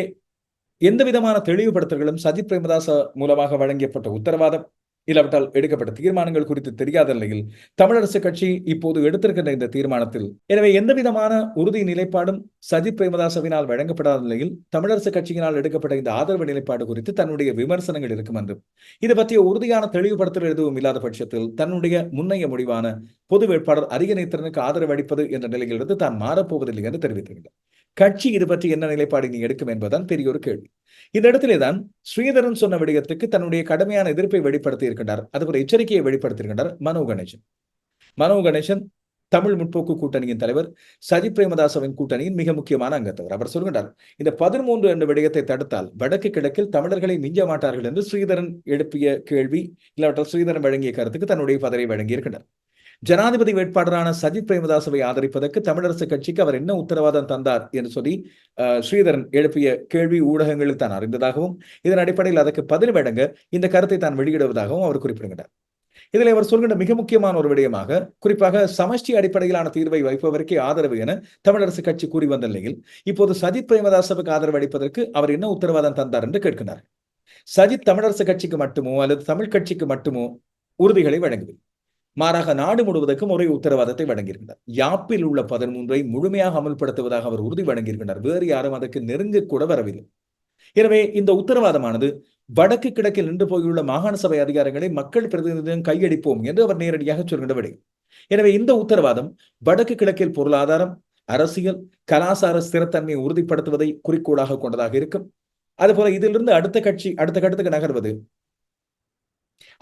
எந்த விதமான தெளிவுபடுத்தல்களும் சஜித் பிரேமதாச மூலமாக வழங்கப்பட்ட உத்தரவாதம். இல்லாவிட்டால் எடுக்கப்பட்ட தீர்மானங்கள் குறித்து தெரியாத நிலையில் தமிழரசு கட்சி இப்போது எடுத்திருக்கின்ற இந்த தீர்மானத்தில். எனவே எந்த விதமான உறுதி நிலைப்பாடும் சஜித் பிரேமதாசவினால் வழங்கப்படாத நிலையில் தமிழரசு கட்சியினால் எடுக்கப்பட்ட இந்த ஆதரவு நிலைப்பாடு குறித்து தன்னுடைய விமர்சனங்கள் இருக்கும் என்றும் இது பற்றிய உறுதியான தெளிவுபடுத்தல் எதுவும் இல்லாத பட்சத்தில் தன்னுடைய முன்னைய முடிவான பொது வேட்பாளர் அரியநேத்திரனுக்கு ஆதரவு அளிப்பது என்ற நிலையிலிருந்து தான் மாறப்போவதில்லை என்று தெரிவித்திருக்கிறார். கட்சி இது பற்றி என்ன நிலைப்பாடு நீ எடுக்கும் என்பதுதான் பெரிய ஒரு கேள்வி. இந்த இடத்திலே தான் ஸ்ரீதரன் சொன்ன விடயத்துக்கு தன்னுடைய கடுமையான எதிர்ப்பை வெளிப்படுத்தி இருக்கின்றார். அது ஒரு எச்சரிக்கையை வெளிப்படுத்தியிருக்கின்றார் மனோ கணேசன். மனோ கணேசன் தமிழ் முற்போக்கு கூட்டணியின் தலைவர் சஜித் பிரேமதாசவின் கூட்டணியின் மிக முக்கியமான அங்கத்தவர். அவர் சொல்கின்றார் இந்த பதிமூன்று என்ற விடயத்தை தடுத்தால் வடக்கு கிழக்கில் தமிழர்களை மிஞ்ச மாட்டார்கள் என்று ஸ்ரீதரன் எழுப்பிய கேள்வி இல்லாவற்றால் ஸ்ரீதரன் வழங்கிய கருத்துக்கு தன்னுடைய பதவியை வழங்கியிருக்கின்றார். ஜனாதிபதி வேட்பாளரான சஜித் பிரேமதாசவை ஆதரிப்பதற்கு தமிழரசு கட்சிக்கு அவர் என்ன உத்தரவாதம் தந்தார் என்று சொல்லி ஸ்ரீதரன் எழுப்பிய கேள்வி ஊடகங்களில் தான் அறிந்ததாகவும் இதன் அடிப்படையில் அதற்கு பதில் வழங்க இந்த கருத்தை தான் வெளியிடுவதாகவும் அவர் குறிப்பிடுகிறார் இதில் அவர் சொல்கின்ற மிக முக்கியமான ஒரு விடயமாக குறிப்பாக சமஷ்டி அடிப்படையிலான தீர்வை வைப்பவருக்கே ஆதரவு என தமிழரசு கட்சி கூறி வந்த நிலையில் இப்போது சஜித் பிரேமதாசவுக்கு ஆதரவு அளிப்பதற்கு அவர் என்ன உத்தரவாதம் தந்தார் என்று கேட்கிறார் சஜித் தமிழரசு கட்சிக்கு மட்டுமோ அல்லது தமிழ் கட்சிக்கு மட்டுமோ உறுதிகளை வழங்குவேன் மாறாக நாடு முழுவதற்கும் ஒரே உத்தரவாதத்தை வழங்கியிருக்கிறார். யாப்பில் உள்ள பதிமூன்றை முழுமையாக அமல்படுத்துவதாக அவர் உறுதி வழங்கியிருக்கிறார். வேறு யாரும் அதற்கு நெருங்க கூட வரவில்லை. எனவே இந்த உத்தரவாதமானது வடக்கு கிழக்கில் நின்று போயுள்ள மாகாண சபை அதிகாரங்களை மக்கள் பிரதிநிதிகள் கையடிப்போம் என்று அவர் நேரடியாக சொல்கின்ற விடை எனவே இந்த உத்தரவாதம் வடக்கு கிழக்கில் பொருளாதாரம் அரசியல் கலாசார ஸ்திரத்தன்மையை உறுதிப்படுத்துவதை குறிக்கோளாக கொண்டதாக இருக்கும். அதுபோல இதிலிருந்து அடுத்த கட்சி அடுத்த கட்டத்துக்கு நகர்வது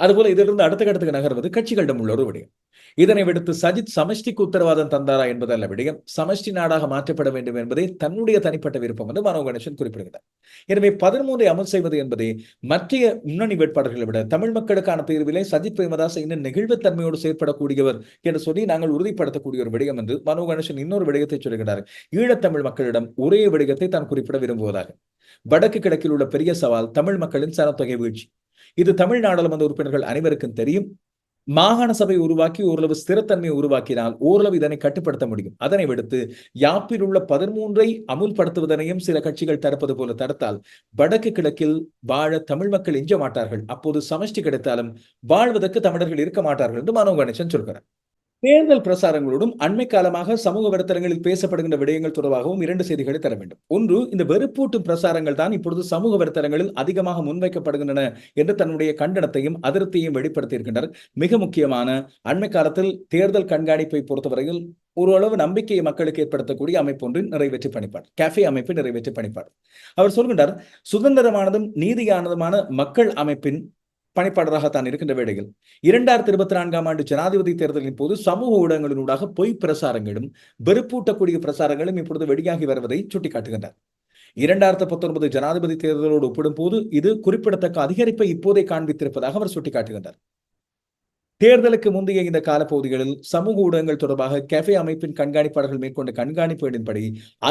அதுபோல இதிலிருந்து அடுத்த கட்டத்துக்கு நகர்வது கட்சிகளிடம் உள்ள ஒரு விடயம். இதனை விடுத்து சஜித் சமஷ்டிக்கு உத்தரவாதம் தந்தாரா என்பதல்ல விடயம். சமஷ்டி நாடாக மாற்றப்பட வேண்டும் என்பதே தன்னுடைய தனிப்பட்ட விருப்பம் என்று மனோ கணேசன் குறிப்பிடுகிறார். எனவே பதிமூன்றை அமல் செய்வது என்பதை மற்ற முன்னணி வேட்பாளர்களை விட தமிழ் மக்களுக்கான தேர்விலே சஜித் பிரேமதாஸ் இன்னும் நெகிழ்வுத்தன்மையோடு செயற்படக்கூடியவர் என்று சொல்லி நாங்கள் உறுதிப்படுத்தக்கூடிய ஒரு விடயம் என்று மனோ கணேசன் இன்னொரு விடயத்தை சொல்கிறார். ஈழத்தமிழ் மக்களிடம் ஒரே விடயத்தை தான் குறிப்பிட விரும்புவதாக. வடக்கு கிழக்கில் உள்ள பெரிய சவால் தமிழ் மக்களின் சனத்தொகை வீழ்ச்சி. இது தமிழ் நாடாளுமன்ற உறுப்பினர்கள் அனைவருக்கும் தெரியும். மாகாண சபை உருவாக்கி ஓரளவு ஸ்திரத்தன்மையை உருவாக்கினால் ஓரளவு இதனை கட்டுப்படுத்த முடியும். அதனை விடுத்து யாப்பில் உள்ள பதிமூன்றை அமுல்படுத்துவதனையும் சில கட்சிகள் தடுப்பது போல தடுத்தால் வடக்கு கிழக்கில் வாழ தமிழ் மக்கள் எஞ்ச மாட்டார்கள். அப்போது சமஷ்டி கிடைத்தாலும் வாழ்வதற்கு தமிழர்கள் இருக்க மாட்டார்கள் என்று மனோ கணேசன் சொல்கிறார். தேர்தல் பிரசாரங்களோடும் அண்மை காலமாக சமூக வலைத்தளங்களில் பேசப்படுகின்ற விடயங்கள் தொடர்பாகவும் இரண்டு செய்திகளை தர வேண்டும். ஒன்று இந்த வெறுப்பூட்டும் பிரசாரங்கள் தான் இப்பொழுது சமூக வலைத்தளங்களில் அதிகமாக முன்வைக்கப்படுகின்றன என்று தன்னுடைய கண்டனத்தையும் அதிருப்தியையும் வெளிப்படுத்தியிருக்கின்றனர். மிக முக்கியமான அண்மை காலத்தில் தேர்தல் கண்காணிப்பை பொறுத்தவரையில் ஓரளவு நம்பிக்கையை மக்களுக்கு ஏற்படுத்தக்கூடிய அமைப்பு ஒன்று நிறைவேற்றி பணிப்பாடு கேஃபே அமைப்பை நிறைவேற்றி பணிப்பாடு. அவர் சொல்கின்றார் சுதந்திரமானதும் நீதியானதுமான மக்கள் அமைப்பின் பணிப்பாளராக தான் இருக்கின்ற வேளையில் இரண்டாயிரத்தி இருபத்தி நான்காம் ஆண்டு ஜனாதிபதி தேர்தலின் போது சமூக ஊடகங்களினூடாக பொய் பிரசாரங்களும் வெறுப்பூட்டக்கூடிய பிரசாரங்களும் இப்பொழுது வெளியாகி வருவதை சுட்டிக்காட்டுகின்றார். இரண்டாயிரத்தி பத்தொன்பது ஜனாதிபதி தேர்தலோடு ஒப்பிடும் போது இது குறிப்பிடத்தக்க அதிகரிப்பை இப்போதே காண்பித்திருப்பதாக அவர் சுட்டிக்காட்டுகின்றார். தேர்தலுக்கு முந்தைய இந்த காலப்பகுதிகளில் சமூக ஊடகங்கள் தொடர்பாக கேஃபே அமைப்பின் கண்காணிப்பாளர்கள் மேற்கொண்ட கண்காணிப்புகளின்படி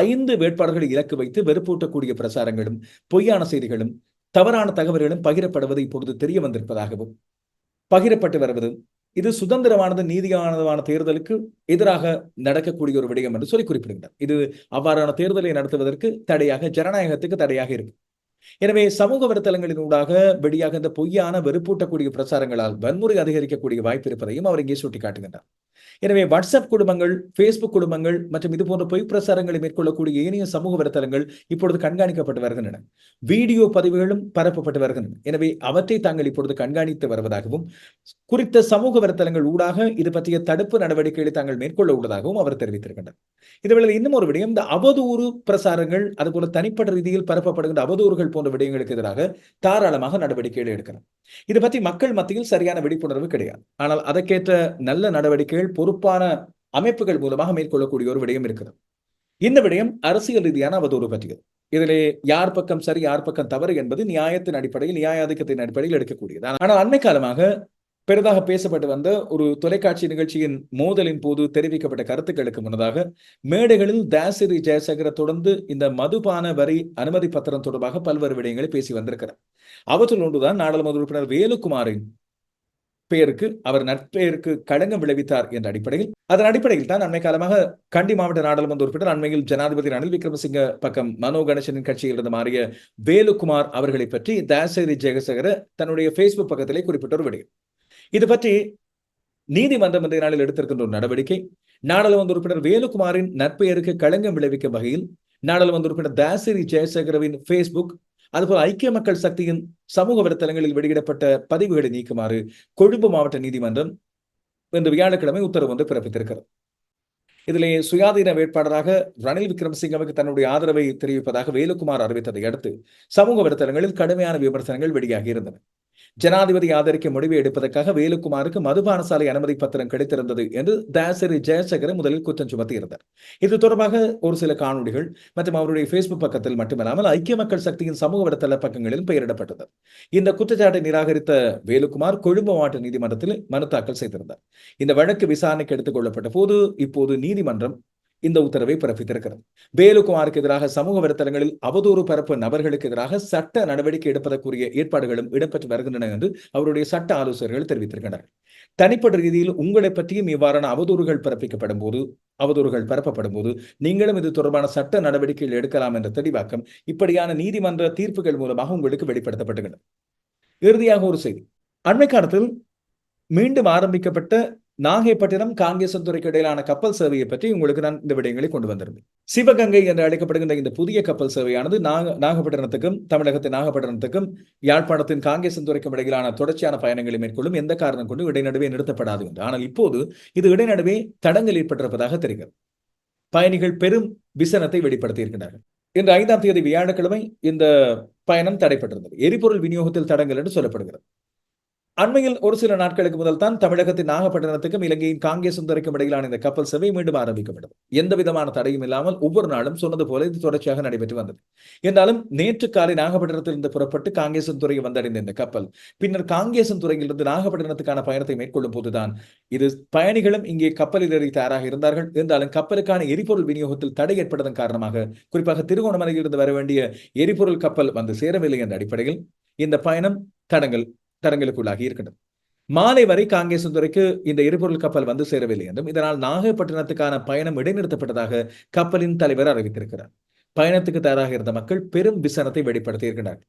ஐந்து வேட்பாளர்களை இலக்கு வைத்து வெறுப்பூட்டக்கூடிய பிரசாரங்களும் பொய்யான செய்திகளும் தவறான தகவல்களும் பகிரப்படுவது இப்பொழுது தெரிய வந்திருப்பதாகவும் பகிரப்பட்டு வருவதும் இது சுதந்திரமானது நீதியானதுமான தேர்தலுக்கு எதிராக நடக்கக்கூடிய ஒரு விடயம் என்று சொல்லி குறிப்பிடுகிறார் இது அவ்வாறான தேர்தலை நடத்துவதற்கு தடையாக ஜனநாயகத்துக்கு தடையாக இருக்கு. எனவே சமூக வலைத்தளங்களின் ஊடாக வெளியாக இந்த பொய்யான வெறுப்பூட்டக்கூடிய பிரச்சாரங்களால் வன்முறை அதிகரிக்கக்கூடிய வாய்ப்பு இருப்பதையும் அவர் இங்கே சுட்டிக்காட்டுகின்றார். எனவே வாட்ஸ்அப் குடும்பங்கள் பேஸ்புக் குடும்பங்கள் மற்றும் இது போன்ற பொய் பிரச்சாரங்களை மேற்கொள்ளக்கூடிய ஏனைய சமூக வலைத்தளங்கள் இப்பொழுது கண்காணிக்கப்பட்டு வருகின்றன. வீடியோ பதிவுகளும் பரப்பப்பட்டு வருகின்றன. எனவே அவற்றை தாங்கள் இப்பொழுது கண்காணித்து வருவதாகவும் குறித்த சமூக வலைத்தளங்கள் ஊடாக இது பற்றிய தடுப்பு நடவடிக்கைகளை தாங்கள் மேற்கொள்ள உள்ளதாகவும் அவர் தெரிவித்திருக்கின்றனர் இதுவேளை இன்னும் ஒரு விடயம் இந்த அவதூறு பிரசாரங்கள் அதுபோல தனிப்பட்ட ரீதியில் பரப்பப்படுகின்ற அவதூறுகள் தாக்குதல்கள் போன்ற விடயங்களுக்கு எதிராக தாராளமாக நடவடிக்கைகள் எடுக்கலாம். இதை பற்றி மக்கள் மத்தியில் சரியான விழிப்புணர்வு கிடையாது. ஆனால் அதற்கேற்ற நல்ல நடவடிக்கைகள் பொறுப்பான அமைப்புகள் மூலமாக மேற்கொள்ளக்கூடிய ஒரு விடயம் இருக்கிறது. இந்த விடயம் அரசியல் ரீதியான அவதூறு பற்றியது. இதிலே யார் பக்கம் சரி யார் பக்கம் தவறு என்பது நியாயத்தின் அடிப்படையில் நியாயாதிக்கத்தின் அடிப்படையில் எடுக்கக்கூடியது. ஆனால் அண்மை காலமாக பெரிதாக பேசப்பட்டு வந்த ஒரு தொலைக்காட்சி நிகழ்ச்சியின் மோதலின் போது தெரிவிக்கப்பட்ட கருத்துக்களுக்கு முன்னதாக மேடைகளில் தாசிரி ஜெயசேகர தொடர்ந்து இந்த மதுபான வரி அனுமதி பத்திரம் தொடர்பாக பல்வேறு விடயங்களை பேசி வந்திருக்கிறார். அவற்றில் ஒன்றுதான் நாடாளுமன்ற உறுப்பினர் வேலுக்குமாரின் பெயருக்கு அவர் நட்பெயருக்கு களங்கம் விளைவித்தார் என்ற அடிப்படையில். அதன் அடிப்படையில் தான் அண்மை காலமாக கண்டி மாவட்ட நாடாளுமன்ற உறுப்பினர் அண்மையில் ஜனாதிபதி ரணில் விக்ரமசிங்க பக்கம் மனோ கணேசனின் கட்சியில் இருந்து மாறிய வேலுக்குமார் அவர்களை பற்றி தாசரி ஜெயசேகர தன்னுடைய பேஸ்புக் பக்கத்திலே குறிப்பிட்ட ஒரு விடயம். இது பற்றி நீதிமன்றம் இந்த நாளில் எடுத்திருக்கின்ற ஒரு நடவடிக்கை. நாடாளுமன்ற உறுப்பினர் வேலுக்குமாரின் நற்பெயருக்கு களங்கம் விளைவிக்கும் வகையில் நாடாளுமன்ற உறுப்பினர் தாசிரி ஜெயசேகரவின் பேஸ்புக் அதுபோல் ஐக்கிய மக்கள் சக்தியின் சமூக வலைத்தளங்களில் வெளியிடப்பட்ட பதிவுகளை நீக்குமாறு கொழும்பு மாவட்ட நீதிமன்றம் இன்று வியாழக்கிழமை உத்தரவு ஒன்று பிறப்பித்திருக்கிறது. இதிலே சுயாதீன வேட்பாளராக ரணில் விக்ரமசிங்கவுக்கு தன்னுடைய ஆதரவை தெரிவிப்பதாக வேலுக்குமார் அறிவித்ததை அடுத்து சமூக வலைத்தளங்களில் கடுமையான விமர்சனங்கள் வெளியாகி இருந்தன. ஜனாதிபதி ஆதரிக்க முடிவை எடுப்பதற்காக வேலுக்குமாருக்கு மதுபான சாலை அனுமதி பத்திரம் கிடைத்திருந்தது என்று தாசரி ஜெயசேகர முதலில் குற்றம் சுமத்தியிருந்தார். இது தொடர்பாக ஒரு சில காணொலிகள் மற்றும் அவருடைய பேஸ்புக் பக்கத்தில் மட்டுமல்லாமல் ஐக்கிய மக்கள் சக்தியின் சமூக வலைத்தள பக்கங்களிலும் பெயரிடப்பட்டது. இந்த குற்றச்சாட்டை நிராகரித்த வேலுக்குமார் கொழும்பு மாவட்ட நீதிமன்றத்தில் மனு தாக்கல் செய்திருந்தார். இந்த வழக்கு விசாரணைக்கு எடுத்துக் கொள்ளப்பட்ட போது இப்போது நீதிமன்றம் இந்த உத்தரவை பிறப்பித்திருக்கிறது. வேலுக்குமாருக்கு எதிராக சமூக வலைத்தளங்களில் அவதூறு பரப்பு நபர்களுக்கு எதிராக சட்ட நடவடிக்கை எடுப்பதற்குரிய ஏற்பாடுகளும் இடம்பெற்று வருகின்றன என்று அவருடைய சட்ட ஆலோசகர்கள் தெரிவித்திருக்கின்றனர். தனிப்பட்ட ரீதியில் உங்களை பற்றியும் இவ்வாறான அவதூறுகள் பிறப்பிக்கப்படும் போது அவதூறுகள் பரப்பப்படும் போது நீங்களும் இது தொடர்பான சட்ட நடவடிக்கைகள் எடுக்கலாம் என்ற தெளிவாக்கம் இப்படியான நீதிமன்ற தீர்ப்புகள் மூலமாக உங்களுக்கு வெளிப்படுத்தப்பட்டுள்ளது. இறுதியாக ஒரு செய்தி. அண்மை காலத்தில் மீண்டும் ஆரம்பிக்கப்பட்ட நாகைப்பட்டினம் காங்கேசந்துறைக்கு இடையிலான கப்பல் சேவையை பற்றி உங்களுக்கு நான் இந்த விடயங்களை கொண்டு வந்திருந்தேன். சிவகங்கை என்று அழைக்கப்படுகின்ற இந்த புதிய கப்பல் சேவையானது நாக நாகப்பட்டினத்துக்கும் தமிழகத்தின் நாகப்பட்டினத்துக்கும் யாழ்ப்பாணத்தின் காங்கேசந்துறைக்கும் இடையிலான தொடர்ச்சியான பயணங்களை மேற்கொள்ளும் எந்த காரணம் கொண்டு இடைநடுவே நிறுத்தப்படாது என்று. ஆனால் இப்போது இது இடைநடுவே தடங்கள் ஏற்பட்டிருப்பதாக தெரிகிறது. பயணிகள் பெரும் விசனத்தை வெளிப்படுத்தி இருக்கின்றார்கள். இன்று ஐந்தாம் தேதி வியாழக்கிழமை இந்த பயணம் தடைப்பட்டிருந்தது எரிபொருள் விநியோகத்தில் தடங்கள் என்று சொல்லப்படுகிறது. அண்மையில் ஒரு சில நாட்களுக்கு முதல் தான் தமிழகத்தின் நாகப்பட்டினத்துக்கும் இலங்கையின் காங்கேசுந்தரைக்கும் இடையிலான இந்த கப்பல் சேவை மீண்டும் ஆரம்பிக்கப்பட்டது. எந்த விதமான தடையும் இல்லாமல் ஒவ்வொரு நாளும் சொன்னது போல இது தொடர்ச்சியாக நடைபெற்று வந்தது. என்றாலும் நேற்று காலை நாகப்பட்டினத்திலிருந்து புறப்பட்டு காங்கேசன் துறையை வந்தடைந்த இந்த கப்பல் பின்னர் காங்கேசன் துறையிலிருந்து நாகப்பட்டினத்துக்கான பயணத்தை மேற்கொள்ளும் போதுதான் இது பயணிகளும் இங்கே கப்பலில் ஏறி தயாராக இருந்தார்கள். இருந்தாலும் கப்பலுக்கான எரிபொருள் விநியோகத்தில் தடை ஏற்பட்டதன் காரணமாக குறிப்பாக திருகோணமலையிலிருந்து வர வேண்டிய எரிபொருள் கப்பல் வந்து சேரவில்லை என்ற அடிப்படையில் இந்த பயணம் தடங்கள் தரங்களுக்குள்ளாகி இருக்கின்றது மாலை வரை காங்கேசந்துறைக்கு இந்த எரிபொருள் கப்பல் வந்து சேரவில்லை என்றும் இதனால் நாகப்பட்டினத்துக்கான பயணம் இடைநிறுத்தப்பட்டதாக கப்பலின் தலைவர் அறிவித்திருக்கிறார். பயணத்துக்கு தயாராக இருந்த மக்கள் பெரும் விசனத்தை வெளிப்படுத்தி இருக்கிறார்கள்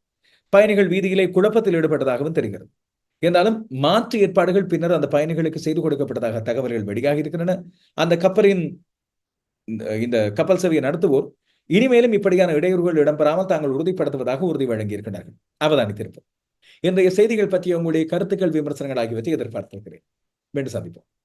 பயணிகள் வீதியிலே குழப்பத்தில் ஈடுபட்டதாகவும் தெரிகிறது. என்றாலும் மாற்று ஏற்பாடுகள் பின்னர் அந்த பயணிகளுக்கு செய்து கொடுக்கப்பட்டதாக தகவல்கள் வெளியாகி இருக்கின்றன. அந்த கப்பலின் இந்த கப்பல் சேவையை நடத்துவோர் இனிமேலும் இப்படியான இடையூறுகள் இடம்பெறாமல் தாங்கள் உறுதிப்படுத்துவதாக உறுதி வழங்கியிருக்கிறார்கள். அவதானித்திருப்போம். இன்றைய செய்திகள் பற்றிய உங்களுடைய கருத்துக்கள் விமர்சனங்கள் ஆகியவற்றை எதிர்பார்த்திருக்கிறேன். மீண்டும் சந்திப்போம்.